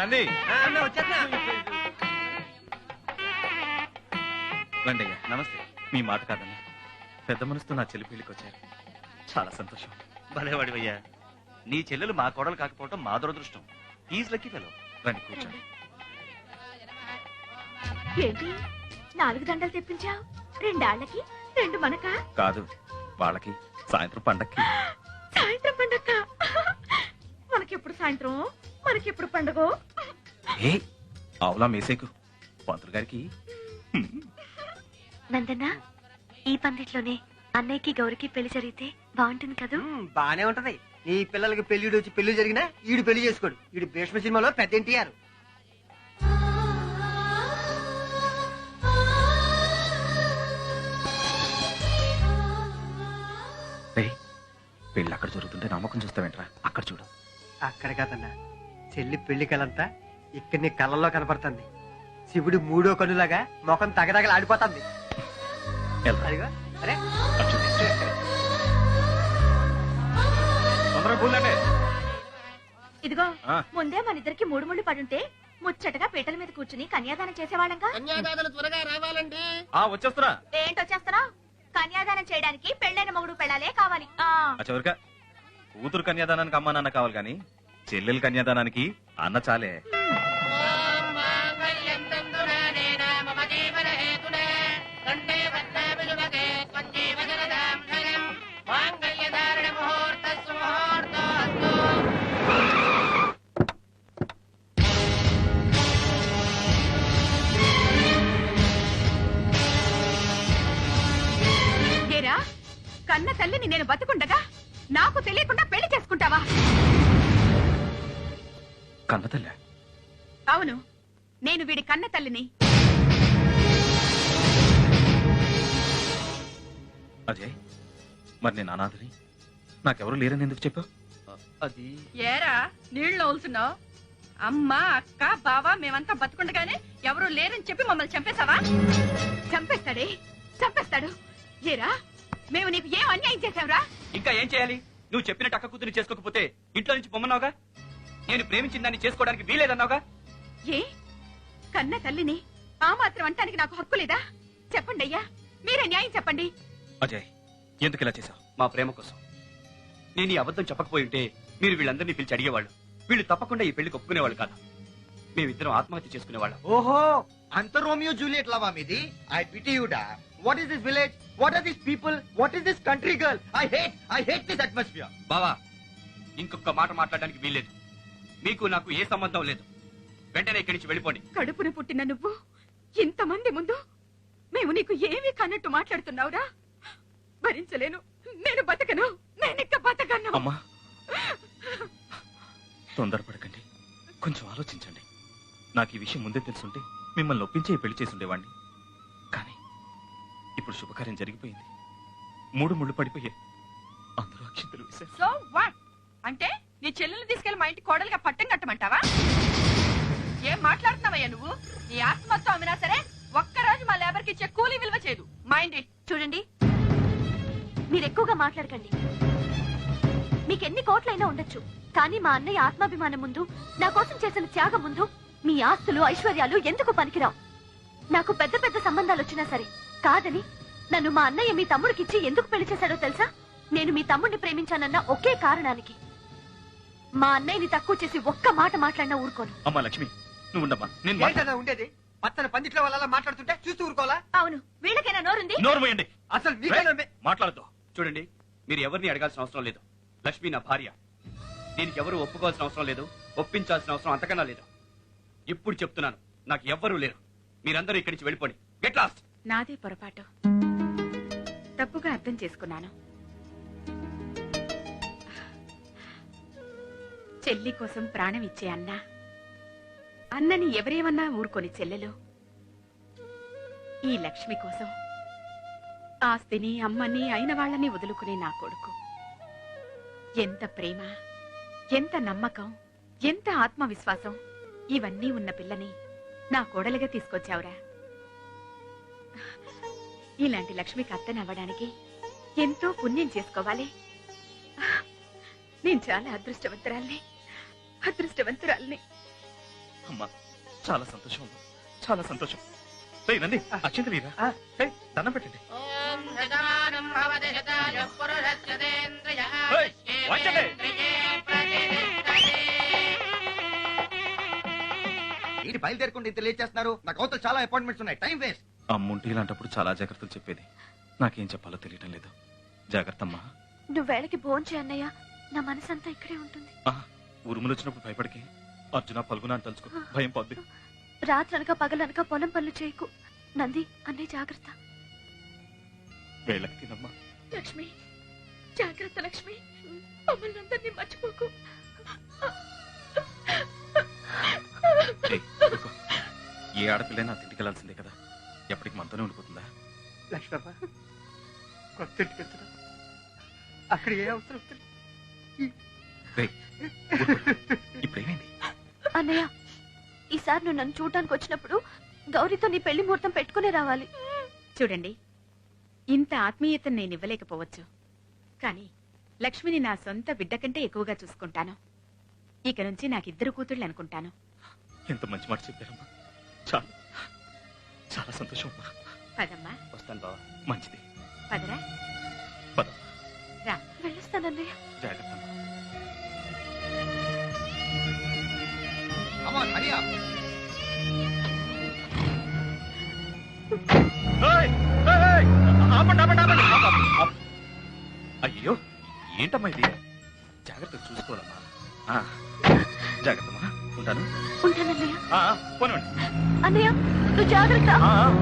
నంది. రండి అయ్యా నమస్తే. మీ మాట కాదన్నా. పెద్ద మనసుతో నా చెల్లి పెళ్ళికి వచ్చారు. చాలా సంతోషం. భలేవాడివయ్యా. నీ చెల్లెలు మా కోడలు కాకపోవటం మా దురదృష్టం. ఈజ్ లక్కీ ఫెలో రండి కూర్చోండి. ఏంటి? నాలుగు దండలు తెప్పించావు? రెండాళ్ళకి? రెండు మనక? కాదు వాళ్ళకి. సాయంత్రం పండక్కి. సాయంత్రం పండగ మనకెప్పుడు సాయంత్రం? మనకెప్పుడు పండగ? ఏ మేసేకు. పంతులు గారికి. నందన్న ఈ పందిట్లోనే అన్నయ్యకి గౌరికి పెళ్ళి జరిగితే బాగుంటుంది కదూ? బానే ఉంటది. నీ పిల్లలకి పెళ్ళిడు వచ్చి పెళ్ళి జరిగినా ఈడు పెళ్ళి చేసుకోడు. ఈడు భీష్మ సినిమాలో పెద్ద ఎన్టీఆర్. పెళ్ళి అక్కడ జరుగుతుంటే నమ్మకం చూస్తావేంట్రా? అక్కడ చూడు. అక్కడ కాదన్నా. చెల్లి పెళ్ళి కలంతా ఇక్కడ నీ కళ్ళల్లో కనపడుతుంది. శివుడి మూడో కనులాగా ముఖం తగదగలు ఆడిపోతుంది. అదిగో అరే. ఇదిగో. ముందే మన ఇద్దరికి మూడు ముళ్ళు పడుంటే ముచ్చటగా పీటల మీద కూర్చుని కన్యాదానం చేసేవాళ్ళంగా? కన్యాదాతలు త్వరగా రావాలండి. ఆ వచ్చేస్తున్నా. ఏంటొచ్చేస్తారా కన్యాదానం చేయడానికి పెళ్ళైన మొగుడు పెళ్ళాలే కావాలి. కూతురు కన్యాదానానికి అమ్మా నాన్న కావాలి కానీ చెల్లెల కన్యాదానానికి అన్న చాలే. కన్న తల్లిని నేను బతుకుండగా నాకు తెలియకుండా పెళ్ళి చేసుకుంటావా? అవును నేను వీడి కన్న తల్లిని. అజయ్ మరి నేను అనాథని? నాకెవరు లేరని ఎందుకు చెప్పావు? అది ఏరా నీళ్ళు వలుతున్నావు అమ్మ అక్క బావ మేమంతా బతుకుండగానే ఎవరు లేరని చెప్పి మమ్మల్ని చంపేశావా? చంపేస్తాడే చంపేస్తాడు. ఏరా మేము నీకు ఏం అన్యాయం చేశావురా? ఇంకా ఏం చేయాలి? నువ్వు చెప్పినట్టు అక్క కూతురు చేసుకోకపోతే ఇంట్లో నుంచి పొమ్మన్నావుగా? నేను ప్రేమించిన దాన్ని చేసుకోవడానికి వీలేదన్నావుగా ఏ? కన్న తల్లిని ఆ మాత్రం అంటానికి నాకు హక్కు లేదా? చెప్పండి అయ్యా మీరే న్యాయం చెప్పండి. అజయ్ ఎందుకు ఇలా చేశావు? మా ప్రేమ కోసం. నేను ఈ అబద్ధం చెప్పకపోయి ఉంటే మీరు వీళ్ళందరినీ పిలిచి అడిగేవాళ్ళు. వీళ్ళు తప్పకుండా ఈ పెళ్ళికి ఒప్పుకునేవాళ్ళు కాదు. మేమిద్దరం ఆత్మహత్య చేసుకునేవాళ్ళం. ఓహో అంత రోమియో జూలియట్ లవా మీది? I pity యుడా what is this village what are this people what is this country girl I hate I hate this atmosphere బావా ఇంకొక మాట మాట్లాడడానికి వీల్లేదు. మీకు నాకు ఏ సంబంధం లేదు. వెంటనే ఇక్కడి నుంచి వెళ్ళిపోండి. కడుపున పుట్టిన నువ్వు ఇంతమంది ముందు మేము నీకు ఏమీ కన్నట్టు మాట్లాడుతున్నావురా? భరించలేను. నేను బతకను. నేను బతకను. అమ్మా. తొందరపడకండి. కొంచెం ఆలోచించండి. నాకు ఈ విషయం ముందే తెలుసుంటే మిమ్మల్ని ఒప్పించే పెళ్ళి చేసి ఉండేవాడిని కానీ ఇప్పుడు శుభకార్యం జరిగిపోయింది. మూడు ముళ్ళు పడిపోయాయి అందరూ అక్షింతలు వేశారు. సో వాట్ అంటే నీ చెల్లెల్ని తీసుకెళ్ళి మా ఇంటి కోడలుగా పట్టం కట్టమంటావా? ఏం మాట్లాడుతున్నావయ్యా నువ్వు? నీ ఆస్తి మొత్తం అమ్మినా సరే ఒక్క రోజు మా లేబర్కి ఇచ్చే కూలీ విలువ చేయదు మా ఇంటి. చూడండి మీరు ఎక్కువగా మాట్లాడకండి. మీకు ఎన్ని కోట్లైనా ఉండొచ్చు కానీ మా అన్నయ్య ఆత్మాభిమానం ముందు నా కోసం చేసిన త్యాగం ముందు మీ ఆస్తులు ఐశ్వర్యాలు ఎందుకు పనికిరావు? నాకు పెద్ద పెద్ద సంబంధాలు వచ్చినా సరే కాదని నన్ను మా అన్నయ్య మీ తమ్ముడికిచ్చి ఎందుకు పెళ్ళి చేశాడో తెలుసా? నేను మీ తమ్ముడిని ప్రేమించానన్న ఒకే కారణానికి. మా అన్నయ్యని తక్కువ చేసి ఒక్క మాట మాట్లాడినా ఊరుకోను. అమ్మా లక్ష్మి నువ్వు ఉండమ్మా నేను మాట్లా- ఏంటన్నా ఉండేది? పచ్చని పందిట్లో వాళ్ళ మాట్లాడుతుంటే చూస్తూ ఊరుకోవాలా? అవును వీళ్ళకైనా నోరుంది? నోరు మూయండి. అసలు మీకైనా మే- మాట్లాడద్దు. చూడండి మీరు ఎవరిని అడగాల్సిన అవసరం లేదు. లక్ష్మి నా భార్య. దీనికి ఎవరు ఒప్పుకోవాల్సిన అవసరం లేదు ఒప్పించాల్సిన అవసరం అంతకన్నా లేదు. ఇప్పుడు చెప్తున్నాను నాకు ఎవ్వరూ లేరు. మీరందరూ ఇక్కడి నుంచి వెళ్ళిపోండి. Get lost. నాదే పొరపాటు. తప్పుగా అర్థం చేసుకున్నాను. చెల్లి కోసం ప్రాణం ఇచ్చే అన్నని ఎవరేమన్నా ఊరుకొని చెల్లెలు? ఈ లక్ష్మి కోసం ఆస్తిని అమ్మని అయిన వాళ్ళని వదులుకునే నా కొడుకు. ఎంత ప్రేమ ఎంత నమ్మకం ఎంత ఆత్మవిశ్వాసం ఇవన్నీ ఉన్న పిల్లని నా కోడలుగా తీసుకొచ్చావురా. ఇలాంటి లక్ష్మికి అత్తనవ్వడానికి ఎంతో పుణ్యం చేసుకోవాలి. నేను చాలా అదృష్టవంతురాల్ని. అదృష్టవంతురాల్ని. అమ్మా చాలా సంతోషం అమ్మా చాలా సంతోషం. రేయ్ నంది అక్షంతలీరా ఆ. దండం పెట్టండి. ఏంటి బయలుదేరకుండా ఇంత లేట్ చేస్తున్నారు? నాకు అవతల చాలా అపాయింట్మెంట్స్ ఉన్నాయి. Time waste. అమ్ముంటి ఇలాంటప్పుడు చాలా జాగ్రత్తలు చెప్పేది. నాకేం చెప్పాలో తెలియటం లేదు. జాగ్రత్త అమ్మా. నువ్వు వేళకి భోంచే అన్నయ్య. నా మనసంతా ఇక్కడే ఉంటుంది. ఆ, ఉరుములు వచ్చినప్పుడు భయపడికి. అర్జున పలుగున అని తలుచుకో. భయం పోద్ది. రాత్రనక పగలనక పొలం పనులు చేయకు. నంది అన్నయ్య జాగ్రత్త. వేళ్ళకి తినమ్మా. లక్ష్మి జాగ్రత్త లక్ష్మి. మమ్మల్ని అందరినీ మర్చిపోకు. ఏయ్, ఊరుకో. ఏ ఆడపిల్లైనా తింటికెళ్ళాల్సిందే కదా. ఎప్పటికి మనతోనే ఉండిపోతుందా? లక్ష్మమ్మ కొత్త ఇంటికి వెళ్తున్నా అక్కడ ఏ అవసరం. ఇప్పుడేమైంది? అన్నయ్య ఈసారి నువ్వు నన్ను చూడటానికి వచ్చినప్పుడు గౌరీతో నీ పెళ్ళి ముహూర్తం పెట్టుకునే రావాలి. చూడండి ఇంత ఆత్మీయతను నేను ఇవ్వలేకపోవచ్చు. కానీ లక్ష్మిని నా సొంత బిడ్డ కంటే ఎక్కువగా చూసుకుంటాను. ఇక నుంచి నాకిద్దరు కూతుళ్ళు అనుకుంటాను. ఎంత మంచి మాట చెప్పారమ్మా. చాలా. చాలా సంతోషం అమ్మా. పదమ్మా. వస్తాను బావా. మంచిది. పదరా. పద. రా. వెళ్ళొస్తానన్నయ్య hurry up. ఏయ్, ఏయ్, ఏయ్, ఆపండి, ఆపండి, ఆపండి. ఆపు, ఆపు, ఆపు. అయ్యో ఏంటమ్మా ఇది? జాగ్రత్తగా చూసుకోవాలమ్మా. జాగ్రత్తమ్మా. ఉంటాను. ఉంటానన్నయ్య. ఆ, ఆ, పోనివ్వండి. అన్నయ్య నువ్వు జాగ్రత్త. ఆ, ఆ.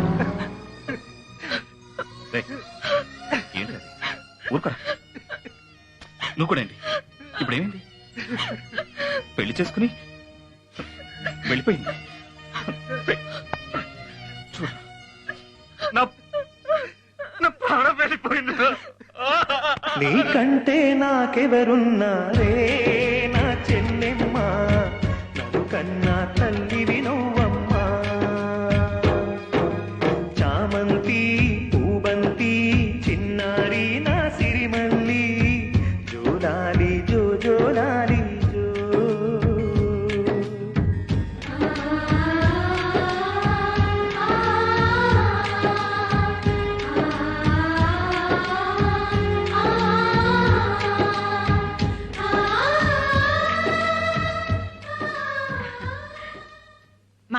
రేయ్, ఏంటి ఊరుకోరా. నువ్వు కూడా ఇప్పుడు ఏమైంది పెళ్ళి చేసుకుని వెళ్ళిపోయింది. చూడు నా నా ప్రాణం వెళ్ళిపోయింది నీకంటే నాకెవరున్నారే?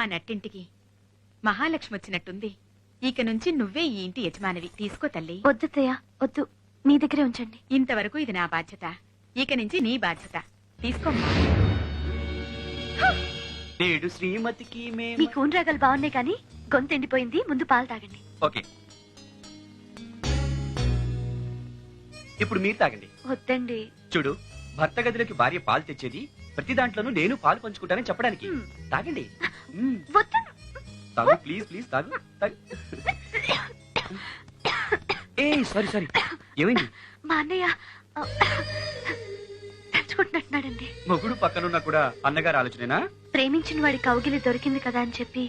మా నట్టింటికి మహాలక్ష్మి వచ్చినట్టుంది. ఇక నుంచి నువ్వే ఈ ఇంటి యజమానివి. తీసుకో తల్లి. వద్దత్తయ్య వద్దు. మీ దగ్గరే ఉంచండి. ఇంతవరకు ఇది నా బాధ్యత. ఇక నుంచి నీ బాధ్యత. తీసుకోమ్మా. నేడు శ్రీమతికి మీ మేము కూన్ రాగాలు బాగున్నాయి కానీ గొంతు ఎండిపోయింది. ముందు పాలు తాగండి. ఓకే. ఇప్పుడు మీరు తాగండి. వద్దండి. చూడు భర్త గదిలోకి భార్య పాలు తెచ్చేది ప్రతి దాంట్లోనూ నేను పాలు పంచుకుంటానని చెప్పడానికి. తాగండి. తాగు ప్లీజ్ ప్లీజ్ తాగు తాగు. ఏ సారీ సారీ. ఏమైంది? మా అన్నయ్య తలుచుకుంటున్నట్టున్నాడండి మొగుడు పక్కనున్నా కూడా అన్నగారు ఆలోచనేనా? ప్రేమించిన వాడి కౌగిలి దొరికింది కదా అని చెప్పి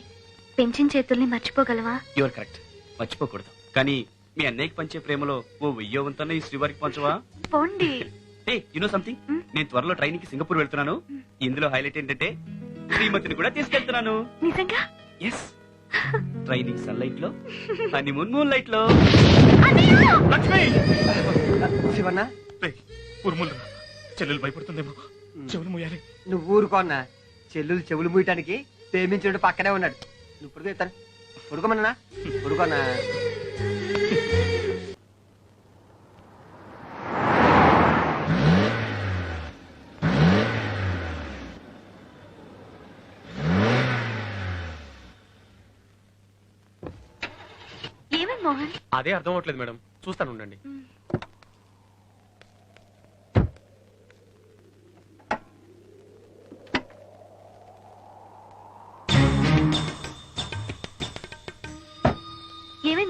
పెంచిన చేతుల్ని మర్చిపోగలవా? యువర్ కరెక్ట్ మర్చిపోకూడదు. కానీ మీ అన్నయ్యకి పంచే ప్రేమలో ఓ వెయ్యో వంతన్న ఈ శ్రీవారికి పంచవా? పోండి. A you know something. నేను త్వరలో ట్రైన్కి సింగపూర్ వెళ్తున్నాను. ఇందులో హైలైట్ ఏంటంటే శ్రీమతిని కూడా తీసుకెళ్తున్నాను. నిజంగా? ఎస్ ట్రైనింగ్ సన్లైట్లో హనీమూన్ మూన్ లైట్లో లక్ష్మి! శివన్న? ఉరుములు. చెల్లెలు భయపడుతుందేమో. చెవులు మూయాలి. నువ్వు ఊరుకోన్నా చెల్లులు చెవులు మూయటానికి ప్రేమించుడు పక్కనే ఉన్నాడు. నువ్వు పడుకో ఇస్తాను పడుకోమన్నా? పడుకోనా? అదే అర్థం అవట్లేదు మేడం. చూస్తాను ఉండండి.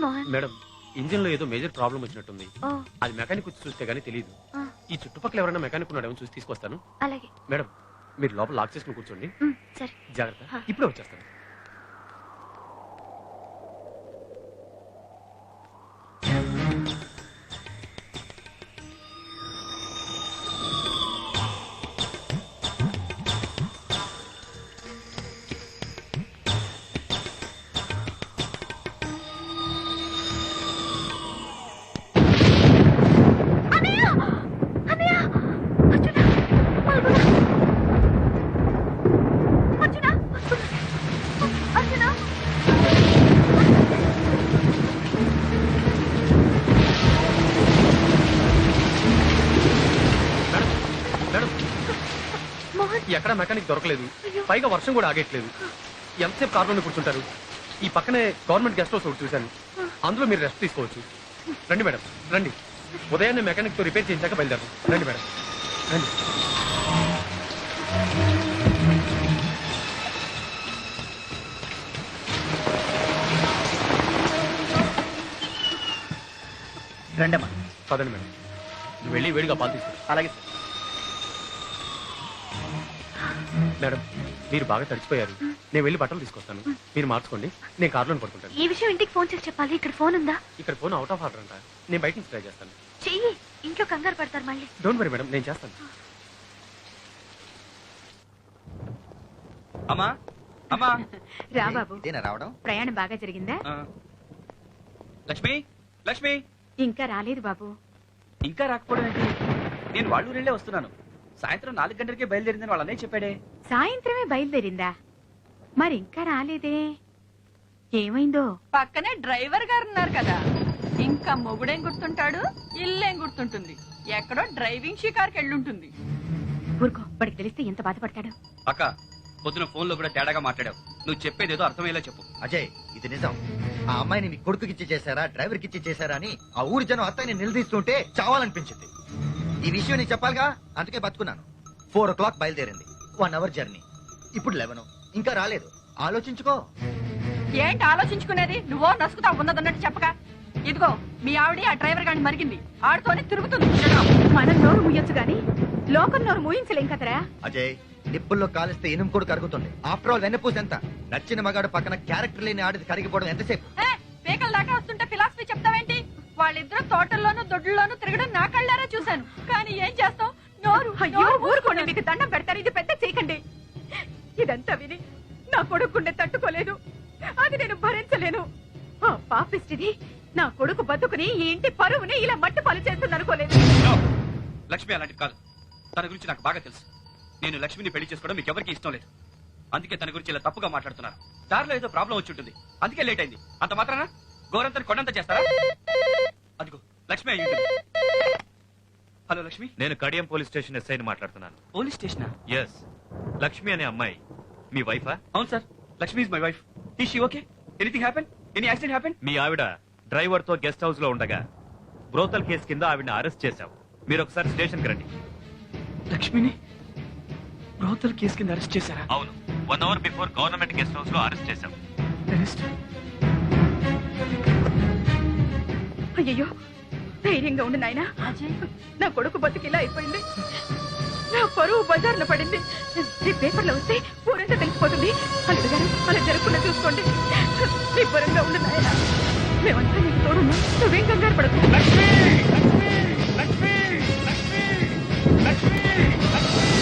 మోహన్? మేడం ఇంజిన్లో ఏదో మేజర్ ప్రాబ్లం వచ్చినట్టుంది. ఓ. అది మెకానిక్ వచ్చి చూస్తే గానీ తెలియదు ఆ, ఈ చుట్టుపక్కల ఎవరైనా మెకానిక్ ఉన్నాడేమో చూసి తీసుకొస్తాను. అలాగే. మేడం మీరు లోపల లాక్ చేసుకుని కూర్చోండి. ఉమ్, సరే. జాగ్రత్త. ఇప్పుడే వచ్చేస్తాను. ఎక్కడ మెకానిక్ దొరకలేదు. పైగా వర్షం కూడా ఆగట్లేదు. ఎంతసేపు కార్లోనే కూర్చుంటారు? ఈ పక్కనే గవర్నమెంట్ గెస్ట్ హౌస్ ఒకటి చూశాను. అందులో మీరు రెస్ట్ తీసుకోవచ్చు. రండి మేడం రండి. ఉదయాన్నే మెకానిక్తో రిపేర్ చేయించాక బయలుదేరు రండి మేడం రండి. రండమ్మా. పదండి మేడం. వెళ్ళి వేడిగా పాలు తీసుకో అలాగే మేడం మీరు బాగా తడిచిపోయారు. నేను వెళ్ళి బట్టలు తీసుకొస్తాను. మీరు మార్చుకోండి. నేను కార్లో పడుకుంటాను. ఈ విషయం ఇంటికి ఫోన్ చేసి చెప్పాలి. ఇక్కడ ఫోన్ ఉందా? ఇక్కడ ఫోన్ అవుట్ ఆఫ్ ఆర్డర్ అంట. నేను బయట నుంచి ట్రై చేస్తాను. చెయ్యి. ఇంట్లో కంగారు పడతారు మళ్ళీ. డోంట్ వరీ మేడం నేను చేస్తాను. అమ్మా అమ్మా. రా బాబు. ఇదేనా రావడం? ప్రయాణం బాగా జరిగిందా. లక్ష్మి లక్ష్మి. ఇంకా రాలేదు బాబు. ఇంకా రాకపోవడం ఏంటి? నేను వాళ్ళు వెళ్ళే వస్తున్నాను. సాయంత్రం నాలుగు గంటలకే బయలుదేరిందని వాళ్ళనే చెప్పాడే. సాయంత్రమే బయలుదేరిందా? మరి ఇంకా రాలేదే. ఏమైందో? పక్కనే డ్రైవర్ గారు ఉన్నారు కదా. ఇంకా మొగుడేం గుర్తుంటాడు? ఇల్లేం గుర్తుంటుంది. ఎక్కడో డ్రైవింగ్ షికార్కి వెళ్ళుంటుంది. ఊరుకో వాడికి తెలిస్తే ఎంత బాధపడతాడు? అక్క పొద్దున ఫోన్లో కూడా తేడాగా మాట్లాడావు. నువ్వు చెప్పేది ఏదో అర్థమయ్యేలా చెప్పు. అజయ్ ఇది నిజం. ఆ అమ్మాయిని మీ కొడుకుకిచ్చి చేశారా డ్రైవర్ కిచ్చి చేశారా అని ఆ ఊరి జనం అత్తని నిలదీస్తుంటే చావాలనిపించింది. ఈ విషయం నీకు చెప్పాలిగా? అందుకే బతుకున్నాను. ఫోర్ ఓ క్లాక్ బయలుదేరింది. One hour journey. ఇప్పుడు లెవెన్. ఇంకా రాలేదు. ఆలోచించుకో. ఏంటి ఆలోచించుకునేది? నువ్వో నసుకుతా ఉన్నదన్నట్టు చెప్పక. ఇదిగో మీ ఆవిడ ఆ డ్రైవర్ గాని మరిగింది. ఆడితోనే తిరుగుతుంది. మనం నోరు ముయ్యొచ్చు గాని లోకం నోరు మూయించలేం కదరా? అజయ్ నిప్పుల్లో కాలిస్తే ఇనుము కూడా కరుగుతుంది. ఆఫ్టర్ ఆల్ వెన్నపూస ఎంత? నచ్చిన మగాడు పక్కన క్యారెక్టర్ లేని ఆడిది కరిగిపోవడం ఎంతసేపు? పీకల దాకా వస్తుంటే ఫిలాసఫీ చెప్తావేంటి? వాళ్ళిద్దరూ తోటల్లోనూ దొడ్లలోనూ తిరగడం నా కళ్ళారా చూశాను. కానీ ఏం చేస్తాం నోరు అయ్యో ఊరుకోండి మీకు దండం పెడతారు. ఇది పెద్ద చేయకండి ఇదంతా విని నా కొడుకుండే తట్టుకోలేదు అది నేను భరించలేను. ఆ పాపిస్టిది నా కొడుకు బతుకుని ఈ ఇంటి పరువుని ఇలా మట్టి పాలు చేస్తుంది అనుకోలేదు. లక్ష్మి అలాంటిది కాదు. తన గురించి నాకు బాగా తెలుసు. నేను లక్ష్మిని పెళ్ళి చేసుకోవడం మీకు ఎవరికి ఇష్టం లేదు. అందుకే తన గురించి ఇలా తప్పుగా మాట్లాడుతున్నారు. దారిలో ఏదో ప్రాబ్లం వచ్చి ఉంటుంది. అందుకే లేట్ అయింది. అంత మాత్రాన? గోరంతని కొండంత చేస్తారా? లక్ష్మి అయ్యి ఉంటుంది. హలో లక్ష్మి. నేను కడియం పోలీస్ స్టేషన్ ఎస్ఐని మాట్లాడుతున్నాను. పోలీస్ స్టేషనా? ఎస్ లక్ష్మి అనే అమ్మాయి. మీ వైఫా అవును sir. Lakshmi is my wife is she okay anything happen any accident happen మీ ఆవిడ డ్రైవర్తో గెస్ట్ హౌస్లో ఉండగా బ్రోతల్ కేసు కింద ఆవిడని అరెస్ట్ చేశాం మీరు ఒకసారి స్టేషన్కి రండి. లక్ష్మిని బ్రోతల్ కేసు కింద అరెస్ట్ చేశారా? అవును. One hour before government guest హౌస్లో అరెస్ట్ చేశాం అరెస్ట్ అయ్యో ధైర్యంగా ఉండు నాయనా. నా కొడుకు బతుకు ఇలా అయిపోయింది. నా పరువు బజార్లో పడింది. రేపు పేపర్లో వస్తే ఊరంతా తెలిసిపోతుంది. అల్లుడు గారు అలా జరగకుండా చూసుకోండి. నిబ్బరంగా ఉండు నాయనా. మేమంతా నీకు తోడు నువ్వేం కంగారు పడకు. లక్ష్మి!